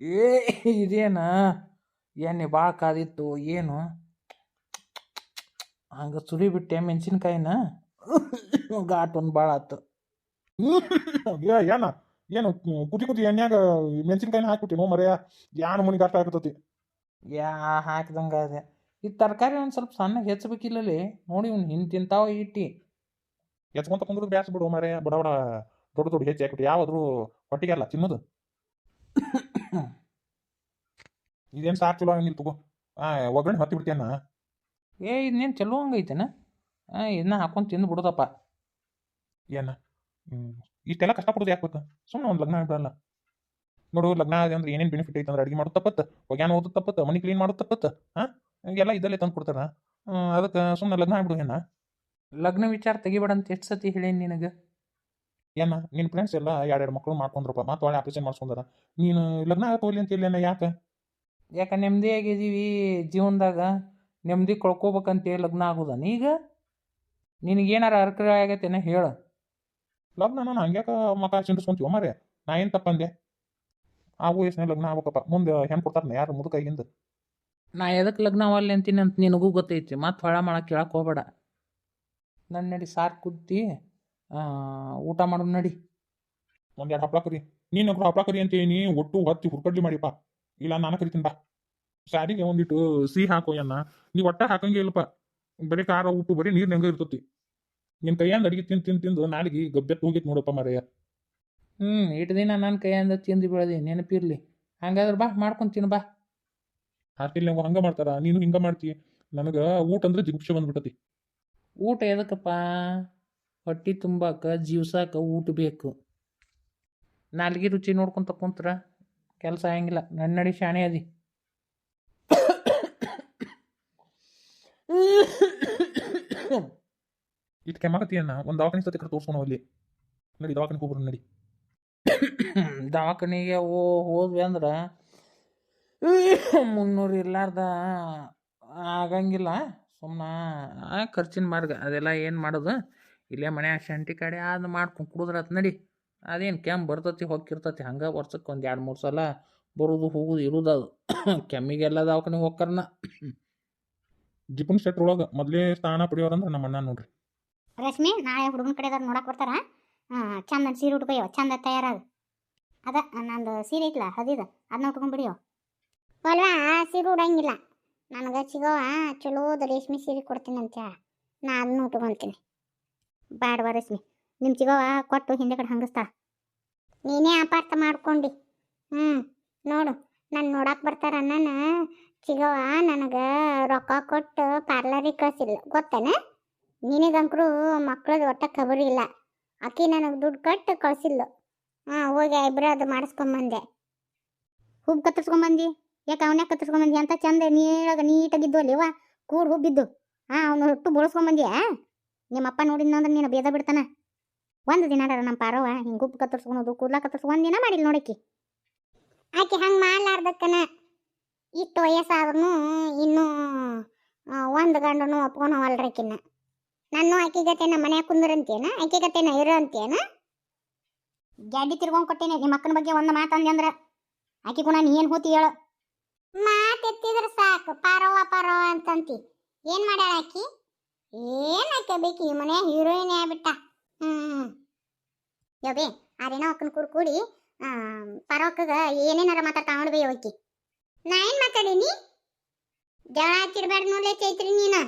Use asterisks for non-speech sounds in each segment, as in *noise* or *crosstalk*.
ಏ ಇದೇನ? ಎಣ್ಣೆ ಭಾಳ ಕಾದಿತ್ತು ಏನು? ಹಂಗೆ ಸುರಿಬಿಟ್ಟೆ ಮೆಣಸಿನ್ಕಾಯಿನ? ಘಾಟ್ ಒಂದು ಭಾಳ ಆತು. ಏನ? ಏನು ಕುದಿ ಕುದಿ ಎಣ್ಣೆಗ ಮೆಣಸಿನ್ಕಾಯಿನ ಹಾಕ್ಬಿಟ್ಟಿನೋ ಮರೆಯ? ಯಾನ ಮುನಿಗೆ ಅಷ್ಟ ಆಗ್ತತಿ ಯಾ ಹಾಕ್ದಂಗೆ ಅದೇ. ಈ ತರಕಾರಿ ಒಂದು ಸ್ವಲ್ಪ ಸಣ್ಣಗೆ ಹೆಚ್ಚಬೇಕಿಲ್ಲಲ್ಲಿ ನೋಡಿ ಇವ್ನು ಹಿಂಗೆ ತಿಂತಾವ ಇಟ್ಟಿ ಹೆಚ್ಕೊಂತ ಕುಂದ್ರು ಬ್ಯಾಸ್ ಬಿಡು ಮರೆಯ ಬಡ ಬಡ ದೊಡ್ಡ ದೊಡ್ಡ ಹೆಚ್ಚಿ ಹಾಕ್ಬಿಟ್ಟು. ಯಾವಾದ್ರೂ ಹೊಟ್ಟಿಗೆ ಅಲ್ಲ ತಿನ್ನೋದು. *coughs* ಇದೇನು ಸಾರ್ ಚಲೋ ಹಂಗಿಲ್ಲ ತಗೋ. ಒಗ್ಗರಣೆ ಹೊತ್ತಿ ಬಿಡ್ತೇನ ಏ ಇನ್ನೇನು ಚಲೋ ಹಂಗೈತೆನ? ಇದನ್ನ ಹಾಕೊಂಡು ತಿಂದು ಬಿಡೋದಪ್ಪ. ಏನ? ಹ್ಮ್ ಇಷ್ಟೆಲ್ಲ ಕಷ್ಟಪಡೋದು ಯಾಕೆ ಗೊತ್ತಾ? ಸುಮ್ಮನೆ ಒಂದು ಲಗ್ನ ಆಗಿಬಿಡಲ್ಲ. ನೋಡು ಲಗ್ನ ಆದ ಅಂದ್ರೆ ಏನೇನು ಬೆನಿಫಿಟ್ ಐತೆ ಅಂದ್ರೆ ಅಡಿಗೆ ಮಾಡೋದು ತಪ್ಪತ್ತ. ಒಗ್ಯಾನ ಓದೋದು ತಪ್ಪತ್ತ ಮನೆ ಕ್ಲೀನ್ ಮಾಡೋದು ತಪ್ಪತ್ತ ಹಾಂ ಎಲ್ಲ ಇದಲ್ಲೇ ತಂದು ಕೊಡ್ತಾರ. ಅದಕ್ಕೆ ಸುಮ್ಮನೆ ಲಗ್ನ ಆಗ್ಬಿಡು ಏನ? ಲಗ್ನ ವಿಚಾರ ತೆಗಿಬೇಡ ಅಂತ ಎಷ್ಟು ಸತಿ ಹೇಳೇನು ನಿನಗೆ? ಏನ? ನಿನ್ನ ಫ್ರೆಂಡ್ಸ್ ಎಲ್ಲ ಎರಡೆರಡು ಮಕ್ಕಳು ಮಾಡ್ಕೊಂಡ್ರಪ್ಪ ಮತ್ತೆ ಒಳ್ಳೆ ಆಪರೇಷನ್ ಮಾಡಿಸ್ಕೊಂಡಾರ. ನೀನು ಲಗ್ನ ಆಗತ್ತೋಲಿ ಅಂತ ಇಲ್ಲ ಯಾಕೆ? ಯಾಕೆ ನೆಮ್ಮದಿ ಆಗಿದ್ದೀವಿ ಜೀವನದಾಗ ನೆಮ್ಮದಿ ಕಳ್ಕೊಬೇಕಂತ ಲಗ್ನ ಆಗೋದನ ಈಗ? ನಿನಗೇನಾರ ಅರ್ಕರ ಆಗೈತೇನ ಹೇಳು. ಲಗ್ನ ನಾನು ಹಂಗ್ಯಾಕ ಮಕ ಚಿಂತಿಸ್ಕೊಂತೀವ ಮಾರ್ರೆ? ನಾ ಏನು ತಪ್ಪಂದೆ ಆ ವಯಸ್ಸಿನ ಲಗ್ನ ಆಗ್ಬೇಕಪ್ಪ. ಮುಂದೆ ಹೆಂಗೆ ಕೊಡ್ತಾರನ ಯಾರು ಮುದುಕೈಗಿಂದ ನಾ ಎದಕ್ಕೆ ಲಗ್ನ ಅವಲ್ಲಿ ಅಂತೀನಿ ಅಂತ ನಿನಗೂ ಗೊತ್ತೈತಿ. ಮತ್ತೆ ಹೊಳ ಮಾಡಕ್ಕೆ ಕೇಳಕ್ಕೆ ಹೋಗ್ಬೇಡ. ನನ್ನ ನಡಿ ಸಾರ್ ಕುದ್ದಿ ಊಟ ಮಾಡೋಣ ನಡಿ. ಒಂದೆರಡು ಹಪ್ಳ ಕರಿ. ನೀನು ಹಪ್ಳ ಕರಿ ಅಂತ ನೀ ಒಟ್ಟು ಹೊತ್ತಿ ಹುರ್ಕಡ್ಲಿ ಮಾಡಿಪ್ಪ. ಇಲ್ಲ ನಾನು ಕರಿತೀನಿ ಬಾ. ಸ್ಯಾರಿಗೆ ಒಂದಿಟ್ಟು ಸಿಹಿ ಹಾಕೋ ಅನ್ನ ನೀ ಒಟ್ಟ ಹಾಕಂಗೆ ಇಲ್ಲಪ್ಪ. ಬರೀ ಖಾರ ಉಪ್ಪು ಬರೀ ನೀರು ಹೆಂಗೆ ಇರ್ತತಿ. ನಿನ್ನ ಕೈಯಿಂದ ಅಡಿಗೆ ತಿಂದು ತಿಂದು ತಿಂದು ನಾಲಿಗೆ ಗಬ್ಬೆತ್ತು ಹೋಗಿತ್ತು ನೋಡಪ್ಪ ಮರೆಯ ಹ್ಞೂ ಇಟ್ಟು ದಿನ ನನ್ನ ಕೈಯಿಂದ ತಿಂದು ಬೆಳೆದಿ ನೆನಪಿರ್ಲಿ. ಹಂಗಾದ್ರೆ ಬಾ ಮಾಡ್ಕೊಂಡು ತಿನ್ನು ಬಾ. ಹಾಕಿಲ್ಲ ನೀವು ಹಂಗೆ ಮಾಡ್ತಾರ? ನೀನು ಹಿಂಗೆ ಮಾಡ್ತಿ. ನನಗೆ ಊಟ ಅಂದ್ರೆ ಜಿಗುಪ್ಸೆ ಬಂದ್ಬಿಟ್ಟತಿ ಊಟ ಎದಕ್ಕಪ್ಪ? ಹೊಟ್ಟೆ ತುಂಬಾಕ ಜೀವ್ಸಾಕ ಊಟ ಬೇಕು. ನಾಲ್ಗೆ ರುಚಿ ನೋಡ್ಕೊಂತ ಕುಂತ್ರ ಕೆಲಸ ಆಗಂಗಿಲ್ಲ ನನ್ನ ನಡಿ ಶಾಣೆ ಅದಿ. ಇಟ್ ಕೆಮ್ಮಾಕತಿಯನ್ನ ಒಂದು ದವಾಖಾನೆ ಸತಿ ಕಡೆ ತೋರ್ಸ್ಕೊಂಡು ಅಲ್ಲಿ ನಡಿ ದವಾಖಾನೆ ಹೋಗ್ಬರು ನಡಿ. ದವಾಖಾನಿಗೆ ಓ ಹೋದ್ವಿ ಅಂದ್ರೆ ಮುನ್ನೂರು ಇರ್ಲಾರ್ದ ಆಗಂಗಿಲ್ಲ. ಸುಮ್ಮನೆ ಖರ್ಚಿನ ಮಾರ್ಗ ಅದೆಲ್ಲ ಏನು ಮಾಡೋದು? ಇಲ್ಲೇ ಮನೆ ಶಂಟಿ ಕಡೆ ಅದು ಮಾಡ್ಕೊಂಡು ಕುಡಿದ್ರತ್ ನಡಿ. ಅದೇನು ಕೆಮ್ಮು ಬರ್ತತಿ ಹೋಗಿರ್ತತಿ ಹಂಗೆ ವರ್ಷಕ್ಕೆ ಒಂದು ಎರಡು, ಮೂರು ಸಲ ಬರೋದು, ಹೋಗೋದು, ಇರೋದು ಅದು. ಕೆಮ್ಮಿಗೆಲ್ಲ ದವಾಖಾನಿಗೆ ಹೋಗ್ಕರ್ನ. *coughs* ಜಿಪುನ್ ಸೆಟ್ ಒಳಗೆ ಮೊದಲೇ ಸ್ಥಾನ ಪಡೆಯೋರಂದ್ರೆ ನಮ್ಮ ಅಣ್ಣ ನೋಡ್ರಿ. ರಶ್ಮಿ, ನಾಳೆ ಹುಡುಗನ ಕಡೆದವ್ರು ನೋಡಕ್ಕೆ ಬರ್ತಾರ? ಚಂದ ಸೀರೆ ಉಟ್ಕೊಯ್ಯೋ ಚಂದ ತಯಾರಾಗ ಅದ, ನಂದು ಸೀರೆ ಐತ್ಲ ಹದಿದ ಅದನ್ನ ಉಟ್ಕೊಂಡ್ಬಿಡಿಯೋ ಅಲ್ವಾ ಸೀರೆ ಉಡಂಗಿಲ್ಲ. ನನಗೆ ಸಿಗೋವ ಚಲೋದ ರೇಷ್ಮೆ ಸೀರೆ ಕೊಡ್ತೀನಿ ಅಂತ ನಾ ಅದನ್ನ ಉಟ್ಕೊಂತೀನಿ. ಬ್ಯಾಡವ ವರಸ್ಮಿ. ನಿಮ್ಮ ಸಿಗೋವ ಕೊಟ್ಟು ಹಿಂದೆ ಕಡೆ ಹಂಗಸ್ತಾ ನೀನೇ ಅಪಾರ್ಥ ಮಾಡ್ಕೊಂಡಿ. ಹ್ಞೂ ನೋಡು, ನಾನು ನೋಡಕ್ಕೆ ಬರ್ತಾರ ನನ್ನ ಚಿಗವ ನನಗೆ ರೊಕ್ಕ ಕೊಟ್ಟು ಪಾರ್ಲರಿಗೆ ಕಳ್ಸಿಲ್ಲ ಗೊತ್ತೇನ? ನಿನಗಂಕರು ಮಕ್ಳದ್ದು ಒಟ್ಟ ಖಬರಿ ಇಲ್ಲ. ಆಕಿ ನನಗೆ ದುಡ್ಡು ಕಟ್ಟು ಕಳ್ಸಿಲ್ಲ ಹಾಂ, ಹೋಗಿ ಇಬ್ಬರು ಅದು ಮಾಡಿಸ್ಕೊಂಬಂದೆ ಹುಬ್ಬು ಕತ್ತರಿಸ್ಕೊಂಬಂದಿ ಯಾಕೆ ಅವನ್ಯಾಕ ಕತ್ತರಿಸ್ಕೊಂಬಂದಿ ಅಂತ ಚಂದ ನೀಳಾಗ ನೀಟಾಗಿದ್ದು ಅಲ್ಲಿವ ಕೂಡ್ ಹುಬ್ಬಿದ್ದು ಹಾಂ, ಅವನು ಒಟ್ಟು ಬೋಳಿಸ್ಕೊಂಬಂದ್ಯಾ ನಿಮ್ಮಪ್ಪ ನೋಡಿದ್ನಂದ್ರೆ ನೀನು ಬೇದ ಬಿಡ್ತಾನ? ಒಂದು ದಿನ ನಮ್ಮ ಪಾರವ ಹಿಂಗ ಗುಪ್ ಕತ್ತರಿಸ್ಕೊಳೋದು ಕೂದ್ಲ ಕತ್ತರಿಸ್ಕೊ ಒಂದು ದಿನ ಮಾಡಿಲ್ಲ ನೋಡಕ್ಕಿ. ಆಕೆ ಹಂಗೆ ಮಾಡ್ಲಾರ್ದಕ್ಕನ ಇಷ್ಟು ವಯಸ್ಸಾದ್ರೂ ಇನ್ನೂ ಒಂದು ಗಂಡನು ಒಪ್ಕೊಳವಲ್ರಕಿನ್ನ ನಾನು ಆಕಿ ಗತೆ ನಮ್ಮ ಮನ್ಯಾಗ ಕುಂದ್ರಂತೇನ? ಆಕಿ ಗತೆನ ಇರೋ ಅಂತೇನ ಗ್ಯಾಡಿ ತಿರ್ಗೊಂಡ್ ಕೊಟ್ಟೇನೆ, ನಿಮ್ಮ ಅಕ್ಕನ ಬಗ್ಗೆ ಒಂದು ಮಾತಂದೆ ಅಂದ್ರ. ಆಕಿ ಗುಣ ನೀ ಏನು ಹೋತಿ ಹೇಳು. ಮಾತೆತ್ತಿದ್ರೆ ಸಾಕು, ಪಾರವ್ವ ಪಾರವ್ವ ಅಂತಂತಿ. ಏನು ಮಾಡ್ಯಾಳ ಆಕಿ? ಏನ್ ಆಕೆ ಬೇಕು ಈ ಮನೆ ಹೀರೋಯಿನ್ ಆಗ್ಬಿಟ್ಟ? ಹ್ಮ್. ಯೋಬಿ ಆರೇನೋ ಅಕ್ಕನ ಕೂರ್ ಕೂಡಿ ಪರೋಕಗ ಏನೇನಾರ ಮಾತಾಡ್ತಾ ನೋಡ್ಬೇ ಹೋಗಿ ನಾ ಏನ್ ಮಾತಾಡೀನಿ? ಜಗಳ ಹಚ್ಚಿಡ್ಬೇಡ ನೋಡ್ಲೆ ಚೈತ್ರಿ ನೀನು.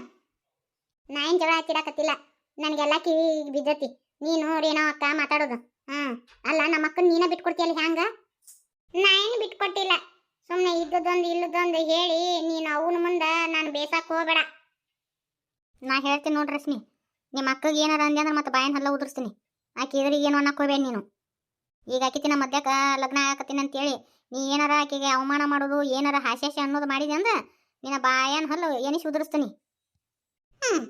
ನಾ ಏನ್ ಜಗಳ ಹಚ್ಚಿಡಕತ್ತಿಲ್ಲ. ನನಗೆಲ್ಲ ಕಿವಿ ಬಿದ್ದತಿ. ನೀನು ಏನೋ ಅಕ್ಕ ಮಾತಾಡೋದು. ಹ್ಮ್ ಅಲ್ಲ ನಮ್ಮ ಅಕ್ಕನ ನೀನ ಬಿಟ್ಕೊಡ್ತೀಯಲ್ಲ ಹ್ಯಾಂಗ? ನಾ ಏನು ಬಿಟ್ಕೊಟ್ಟಿಲ್ಲ. ಸುಮ್ಮನೆ ಇದ್ದದೊಂದು ಇಲ್ಲದೊಂದು ಹೇಳಿ ನೀನು ಅವನ ಮುಂದೆ ನಾನು ಬೇಸಕ್ಕೆ ಹೋಗ್ಬೇಡ. ನಾ ಹೇಳ್ತೀನಿ ನೋಡ್ರಿ ರಶ್ಮಿ. ನಿಮ್ಮ ಅಕ್ಕಗೆ ಏನಾರ ಅಂದೆ ಅಂದ್ರೆ ಮತ್ತೆ ಬಾಯನ್ ಹಲ್ಲ ಉದುರ್ಸ್ತೀನಿ. ಆಕೆ ಇದ್ರಿಗೆ ಏನು ಅನ್ನಕ್ಕೆ ಹೋಗ್ಬೇಡ ನೀನು. ಈಗ ಆಕಿತಿನ ಮದ್ಯಾಕ ಲಗ್ನ ಆಗಕತ್ತೀನಿ ಅಂತೇಳಿ, ನೀ ಏನಾರ ಆಕೆಗೆ ಅವಮಾನ ಮಾಡೋದು, ಏನಾರ ಹಾಸ್ಯಾಸ್ಯ ಅನ್ನೋದು ಮಾಡಿದೆ ಅಂದ್ರೆ ನಿನ್ನ ಬಾಯನ್ ಹಲ್ಲು ಏನಿಸಿ ಉದುರಿಸ್ತೀನಿ. ಹ್ಮ್.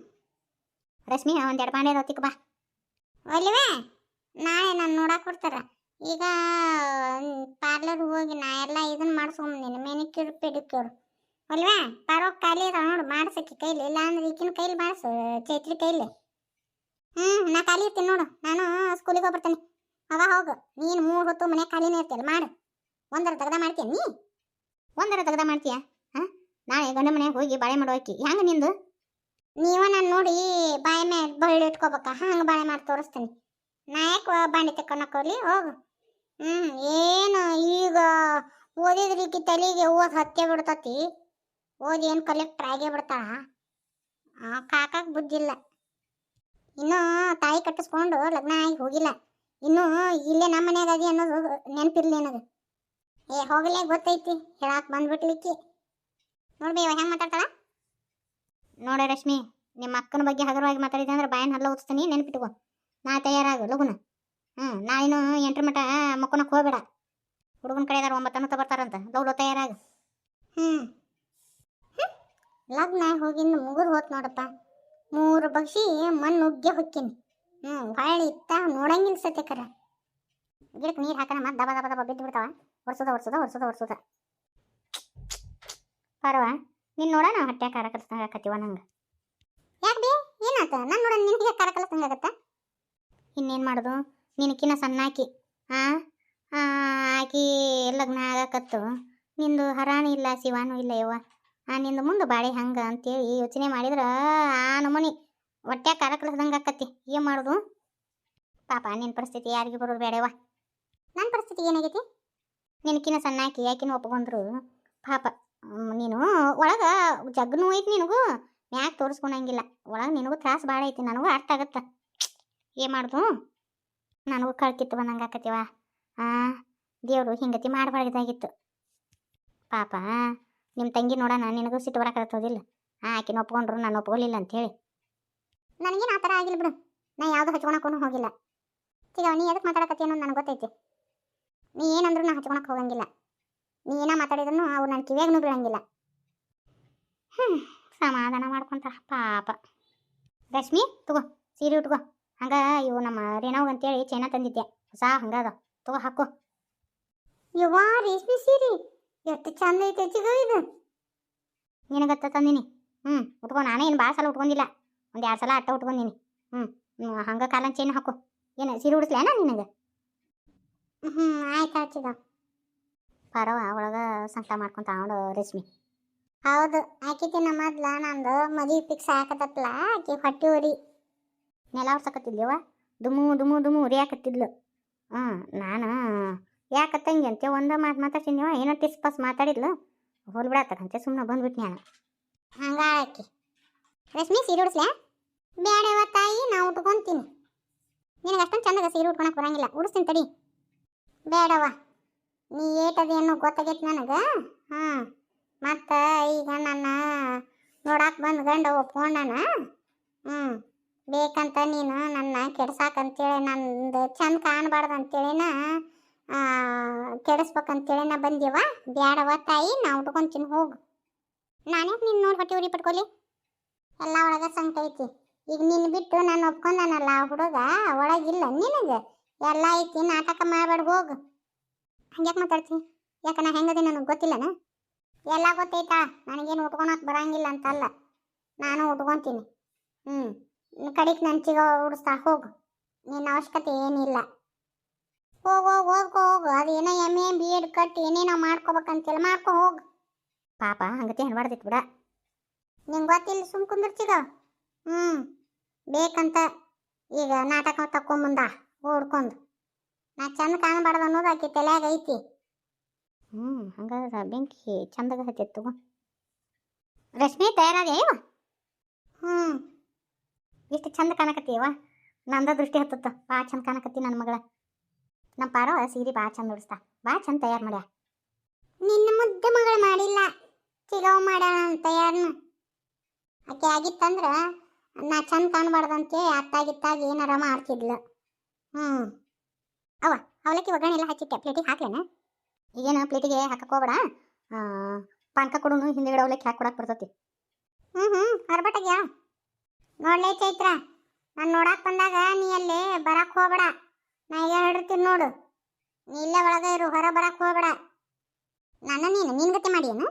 ರಶ್ಮಿ ಎರಡು ಬಾಂಡೆ ಹೊತ್ತಿಕ್ ಬಾ. ಒಲಿವೆ, ನಾಳೆ ನಾನು ನೋಡಕ್ ಕೊಡ್ತಾರ ಈಗ ಪಾರ್ಲರ್ ಹೋಗಿ ನಾ ಎಲ್ಲ ಇದನ್ನ ಮಾಡಿಸ್ಕೊಂಬಂದಿನಿ ಮೆನಿಕ್ಯೂರ್ ಪೆಡಿಕ್ಯೂರ್ ಅಲ್ವಾ? ಪರೋಕ್ ಖಾಲಿ ನೋಡು, ಮಾಡ್ಸಕ್ಕೆ ಕೈಲಿ. ಇಲ್ಲ ಅಂದ್ರೆ ಈಕಿನ ಕೈಲಿ ಮಾಡಿಸು, ಚೈತ್ರಿ ಕೈಲಿ. ಹ್ಞೂ ನಾ ಖಾಲಿ ಇರ್ತೀನಿ ನೋಡು. ನಾನು ಸ್ಕೂಲಿಗೆ ಹೋಗ್ಬರ್ತೇನೆ. ಅವ ಹೋಗು. ನೀನು ಮೂರು ಹೊತ್ತು ಮನೆ ಖಾಲಿನೇ ಇರ್ತೀಯಲ್ಲ, ಮಾಡು. ಒಂದರ ತೆಗ್ದ ಮಾಡ್ತೀಯ ನೀ? ಒಂದರ ತೆಗ್ದ ಮಾಡ್ತೀಯ? ಹಾಂ? ನಾಳೆ ಗಂಡ ಮನೆಗೆ ಹೋಗಿ ಬಾಳೆ ಮಾಡೋ ಮಾಡೋಕಿ ಹೆಂಗೆ ನಿಂದು? ನೀವ ನಾನು ನೋಡಿ ಬಾಯಿ ಮೇಲೆ ಬಳ್ಳಿ ಇಟ್ಕೋಬೇಕ. ಹಂಗೆ ಬಾಳೆ ಮಾಡಿ ತೋರಿಸ್ತೀನಿ. ನಾ ಯಾಕೆ ಬಾಂಡಿ ತಕ್ಕೊಳಕೋಲಿ ಹೋಗು. ಹ್ಮ್, ಏನು ಈಗ ಓದಿದ್ರಿಕಿ ತಲೆಗೆ ಓದ್ ಹತ್ತೆ ಬಿಡ್ತತಿ. ಓದಿ ಏನು ಕಲೆಕ್ಟ್ರ್ ಆಗೇ ಬಿಡ್ತಾಳ ಕಾಕಾಕ್ ಬುದ್ಧಿಲ್ಲ ಇನ್ನೂ ತಾಯಿ ಕಟ್ಟಿಸ್ಕೊಂಡು ಲಗ್ನ ಆಗಿ ಹೋಗಿಲ್ಲ. ಇನ್ನೂ ಇಲ್ಲೇ ನಮ್ಮ ಮನ್ಯಾಗ ಅನ್ನೋದು ನೆನಪಿರ್ಲಿ ಅನ್ನೋದು ಏ, ಹೋಗಲೇ ಗೊತ್ತೈತಿ, ಹೇಳಾಕ್ ಬಂದ್ಬಿಟ್ಲಿಕ್ಕೆ. ನೋಡ್ಬೇವ ಹೆಂಗೆ ಮಾತಾಡ್ತಾಳ? ನೋಡ ರಶ್ಮಿ ನಿಮ್ಮ ಅಕ್ಕನ ಬಗ್ಗೆ ಹಗರವಾಗಿ ಮಾತಾಡಿದ್ದೆ ಅಂದ್ರೆ ಬಾಯನ್ ಹಲ್ಲ ಓದಿಸ್ತೀನಿ ನೆನ್ಪಿಟ್ಕೋ. ನಾ ತಯಾರಾಗು, ಲಗುನ. ಹ್ಞೂ ನಾನು ಎಂಟ್ರ ಮಟ ಮಕ್ಕೊನಕ್ಕೆ ಹೋಗ್ಬೇಡ. ಹುಡುಗನ ಕಡೆದಾರ ಒಂಬತ್ತನ್ನು ತಗೊಳ್ತಾರಂತ ಲವ್ ತಯಾರಾಗು. ಹ್ಞೂ ಲಗ್ನ ಹೋಗಿಂದ ಮುಗುರು ಹೋತ್ ನೋಡಪ್ಪ. ಮೂರು ಬಗ್ಸಿ ಮಣ್ಣು ಉಗ್ಗೆ ಹೊಕ್ಕಿನಿ. ಹ್ಞೂ ಹೊಳ್ಳಿ ಇತ್ತ ನೋಡಂಗಿಲ್ಲ ಸತ್ಯಕರ ಗಿಡಕ್ಕೆ ನೀರು ಹಾಕೋಣ ಮತ್ತೆ ದಬ ದಬ ದಬ ಬಿದ್ದು ಬಿಡ್ತಾವ. ಒರ್ಸೋದ ಒರ್ಸೋದ ಒರ್ಸೋದ ಒರ್ಸೋದ. ಪರವ, ನೀನು ನೋಡೋಣ ಹೊಟ್ಟೆ ಕಾರ ಕಲಿಸ್ದಂಗಾಕತ್ತೀವ ನಂಗೆ. ಯಾಕೆ ಬೇ, ಏನಾತ? ನಾನು ನೋಡ ನಿನಗೆ ಕಾರಕಲ್ಸ್ದಂಗೆ ಆಗತ್ತೆ? ಇನ್ನೇನು ಮಾಡೋದು? ನಿನಕಿನ್ನ ಸಣ್ಣ ಆಕಿ. ಹಾಂ ಆಕಿ ಲಗ್ನ ಆಗಕತ್ತು. ನಿಂದು ಹರಾಣಿ ಇಲ್ಲ, ಶಿವಾನು ಇಲ್ಲ ಯವ್ವ. ನಿಂದು ಮುಂದೆ ಬಾಳೆ ಹಂಗ ಅಂತೇಳಿ ಯೋಚನೆ ಮಾಡಿದ್ರೆ, ಆ ನಮೂನಿ ಹೊಟ್ಟೆ ಕಾರ ಕಲಿಸ್ದಂಗೆ ಆಕತಿ ಏನು ಮಾಡೋದು? ಪಾಪ ನಿನ್ನ ಪರಿಸ್ಥಿತಿ ಯಾರಿಗೆ ಬರೋದು ಬೇಡವ ನನ್ನ ಪರಿಸ್ಥಿತಿ ಏನಾಗೈತಿ? ನಿನಕಿನ ಸಣ್ಣ ಆಕಿ ಯಾಕಿನ ಒಪ್ಕೊಂಡ್ರು. ಪಾಪ ನೀನು ಒಳಗೆ ಜಗ್ನು ಐತಿ ನಿನಗೂ ಮ್ಯಾಕ್ ತೋರಿಸ್ಕೊಳಂಗಿಲ್ಲ ಒಳಗೆ ನಿನಗೂ ತ್ರಾಸು ಭಾಳ ಐತಿ, ನನಗೂ ಅರ್ಥ ಆಗತ್ತ. ಏನು ಮಾಡ್ದು? ನನಗೂ ಕಳ್ಕಿತ್ತು ಬಂದಂಗೆ ಆಕತಿವ ದೇವರು ಹಿಂಗತಿ ಮಾಡಬಾರ್ದಾಗಿತ್ತು ಪಾಪ ನಿಮ್ಮ ತಂಗಿ ನೋಡೋಣ ನಿನಗೂ ಸಿಟ್ಟು ಬರಕತ್ತೋದಿಲ್ಲ ಆ ಆಕಿನ ಒಪ್ಕೊಂಡ್ರು, ನಾನು ಒಪ್ಕೊಲಿಲ್ಲ ಅಂತೇಳಿ. ನನಗೇನು ಆ ಥರ ಆಗಿಲ್ಲ ಬಿಡು. ನಾ ಯಾವುದು ಹಚ್ಕೊಳಕ್ಕೂ ಹೋಗಿಲ್ಲ. ಈಗ ನೀ ಎದಕ್ಕೆ ಮಾತಾಡಕತ್ತಿ ಅನ್ನೋದು ನನಗೆ ಗೊತ್ತೈತಿ. ನೀ ಏನಂದ್ರೂ ನಾ ಹಚ್ಕೊಳಕ್ಕೆ ಹೋಗಂಗಿಲ್ಲ. ನೀ ಏನ ಮಾತಾಡಿದ್ರು ಅವ್ರು ನನ್ನ ಕಿವಿಯಾಗೂ ಬೀಳಂಗಿಲ್ಲ ಹ್ಞೂ ಸಮಾಧಾನ ಮಾಡ್ಕೊಂತ ಪಾಪ. ರಶ್ಮಿ, ತಗೋ, ಸೀರೆ ಉಟ್ಕೋ. ಹಂಗ ಇವು ನಮ್ಮ ರೇನವ್ ಅಂತೇಳಿ ಚೈನಾ ತಂದಿದ್ದೆ ಹೊಸ ಹಂಗದ ತಗೋ ಹಾಕೋ. ಯವ್ವಾ ರೇಷ್ಮೆ ಸೀರೆ. ಎಷ್ಟು ಚಂದ ಐತೆ ಚಿಗೋ ಇದು. ನಿನಗತ್ತ ತಂದಿನಿ? ಹ್ಞೂ ಉಟ್ಕೋ ನಾನು ಏನು ಭಾಳ ಸಲ ಉಟ್ಕೊಂಡಿಲ್ಲ. ಒಂದು ಎರಡು ಸಲ ಅಟ್ಟ ಉಟ್ಕೊಂದಿನಿ ಹ್ಞೂ ಹಂಗೆ ಕಾಲನ್ ಚೇನ್ ಹಾಕು. ಏನು ಸೀರೆ ಉಡಿಸ್ಲೇನ ನಿನಗೆ? ಹ್ಞೂ ಆಯ್ತು ಆಚಿದ ಪರವ ಒಳಗೆ ಸಂಕಟ ಮಾಡ್ಕೊಂತ ಅವಳು ರಶ್ಮಿ ಹೌದು ಆಕಿತಿನ ಮೊದ್ಲ ನಂದು ಮದಿ ಫಿಕ್ಸ್ ಹಾಕತ್ತಲ್ಲ ಆಕಿ ಹೊಟ್ಟೆ ಉರಿ. ನೆಲ ಹೊರ್ಸಕತ್ತಿದ್ಲೇವ ದುಮು ದುಮು ದುಮು ಉರಿ ಹಾಕತ್ತಿದ್ಲು ಹ್ಞೂ ನಾನು ಯಾಕೆ ತಂಗಿ ಅಂತೆ ಒಂದ ಮಾತು ಮಾತಾಡ್ತೀನಿ ಏನೋ ಟಿಸ್ ಪಸ್ ಮಾತಾಡಿದ್ಲು? ಹೋಲ್ ಬಿಡತ್ತಕಂತೆ ಸುಮ್ಮನೆ ಬಂದ್ಬಿಟ್ನಿ ನಾನು ಹಂಗಾಕಿ. ರಶ್ಮಿ, ಸೀರೆ ಉಡಿಸ್ಲ್ಯಾ? ಬೇಡವ ತಾಯಿ ನಾ ಉಟ್ಕೊಂತೀನಿ. ನಿನಗೆ ಅಷ್ಟೊಂದು ಚಂದಾಗ ಸೀರೆ ಉಟ್ಕೊಳಕ್ ಬರಂಗಿಲ್ಲ. ಉಡಿಸ್ತೀನಿ ತಡಿ. ಬೇಡವ ನೀ ಅನ್ನೋ ಗೊತ್ತಾಗೈತಿ ನನಗೆ? ಹಾಂ. ಮತ್ತು ಈಗ ನನ್ನ ನೋಡಾಕ್ ಬಂದು ಗಂಡ ಒಪ್ಕೊಂಡ ಹ್ಞೂ ಬೇಕಂತ ನೀನು ನನ್ನ ಕೆಡ್ಸಾಕಂತೇಳಿ ನಂದು ಚಂದ ಕಾಣಬಾರ್ದು ಅಂತೇಳಿನ ಕೆಡಿಸ್ಬೇಕಂತೇಳಿನ ಬಂದೀವ. ಬ್ಯಾಡವ ತಾಯಿ, ನಾ ಉಟ್ಕೊಂತೀನಿ ಹೋಗು. ನಾನೇ ನಿನ್ನ ನೋಡಿ ಹೊಟ್ಟೆ ಉರಿ ಪಟ್ಕೊಲಿ? ಎಲ್ಲ ಒಳಗೆ ಸಂಕಟ ಐತಿ. ಈಗ ನಿನ್ನ ಬಿಟ್ಟು ನಾನು ಒಪ್ಕೊಂಡನಲ್ಲ ಆ ಹುಡುಗ, ಒಳಗಿಲ್ಲ ನಿನಗೆ. ಎಲ್ಲ ಐತಿ, ನಾಟಕ ಮಾಡಬೇಡ, ಹೋಗು. ಹಂಗ್ಯಾಕೆ ಮಾತಾಡ್ತೀನಿ ಯಾಕೆ, ನಾ ಹೆಂಗದೆ ನನಗೆ ಗೊತ್ತಿಲ್ಲನ? ಎಲ್ಲ ಗೊತ್ತೈತಾ? ನನಗೇನು ಉಟ್ಕೊಳಕ್ ಬರಂಗಿಲ್ಲ ಅಂತಲ್ಲ. ನಾನು ಉಟ್ಕೊಂತೀನಿ. ಹ್ಞೂ ಕಡಿಕ್ ಚಿಗ ಉಡಿಸ್ತಾ ಹೋಗು. ನಿನ್ನ ಅವಶ್ಯಕತೆ ಏನಿಲ್ಲ. ಹೋಗು, ಹೋಗ ಹೋಗ, ಹೋಗು. ಅದೇನೋ M A B Ed cut ಏನೇನೋ ಮಾಡ್ಕೋಬೇಕಂತೆಲ್ಲ. ಮಾಡ್ಕೊ ಹೋಗು. ಪಾಪ, ಹಂಗತಿ ಹಣಬಾರ್ದಿತ್ತು ಬಿಡ. ನಿಂಗೆ ಗೊತ್ತಿಲ್ಲ, ಸುಮ್ ಕುಂದಿರ್ತಿಗ ಹ್ಞೂ ಬೇಕಂತ ಈಗ ನಾಟಕ ತಕೊಂಬಂದ ಓಡ್ಕೊಂಡು. ನಾ ಚಂದ ಕಾಣಬಾರ್ದು ಅನ್ನೋದು ಆಕೆ ತಲೆಯಾಗ ಐತಿ. ಹ್ಞೂ ಹಂಗಾದ್ರೆ ಬೆಂಕಿ ಚಂದಾಗ ಹತ್ತಿತ್ತು ರಶ್ಮಿ ತಯಾರಾಗ್ಯಾವ ಹ್ಞೂ ಇಷ್ಟು ಚಂದ ಕಾಣಕತ್ತೀವ ನಂದ ದೃಷ್ಟಿ ಹತ್ತತ್ತ. ಭಾಳ ಚಂದ ಕಾಣಕತ್ತಿ ನನ್ನ ಮಗಳ. ನಮ್ಮ ಪಾರೋ, ಸೀರೆ ಭಾಳ ಚಂದ ಉಡಿಸ್ತಾ. ಭಾಳ ಚಂದ ತಯಾರು ಮಾಡ್ಯ. ನಿನ್ನ ಮುದ್ದೆ ಮಗಳು ಮಾಡಿಲ್ಲ. ಚಿಗವ್ ಮಾಡ್ಯಾಳ ತಯಾರು ಆಕೆ ಆಗಿತ್ತಂದ್ರ ನಾ ಚಂದ ಕಾಣಬಾರ್ದಂತೆ ಅತ್ತಾಗಿತ್ತಾಗ ಏನಾರ ಮಾಡ್ತಿದ್ಲು ಹ್ಞೂ ಅವ ಅವಲಕ್ಕಿ ಒಗ್ಗರಣೆ ಎಲ್ಲ ಹಚ್ಚಿಟ್ಟೆ. ಪ್ಲೇಟಿಗೆ ಹಾಕ್ಲೇನ? ಈಗೇನು ಪ್ಲೇಟಿಗೆ ಹಾಕಕ್ಕೆ ಹೋಗ್ಬೇಡ. ಪಾನ್ಕ ಹಿಂದ್ಗಡೆ ಅವಲಕ್ಕಿ ಹಾಕಿ ಕೊಡಕ್ಕೆ ಬರ್ತೈತಿ. ಹ್ಞೂ ಹ್ಞೂ ಹೊರಬಟ್ಟಾಗ್ಯಾ? ನೋಡ್ಲೇ ಚೈತ್ರ, ನಾನು ನೋಡಕ್ಕೆ ಬಂದಾಗ ನೀ ಅಲ್ಲಿ ಬರಕ್ಕೆ ಹೋಗ್ಬೇಡ. ನಾ ಈಗ ಹೇಳಿರ್ತೀನಿ ನೋಡು. ನೀ ಇಲ್ಲೇ ಒಳಗೆ ಇರು, ಹೊರ ಬರಕ್ಕೆ ಹೋಗ್ಬೇಡ. ನೀನು, ನಿನ್ ಗತಿ ಮಾಡಿಯೇನು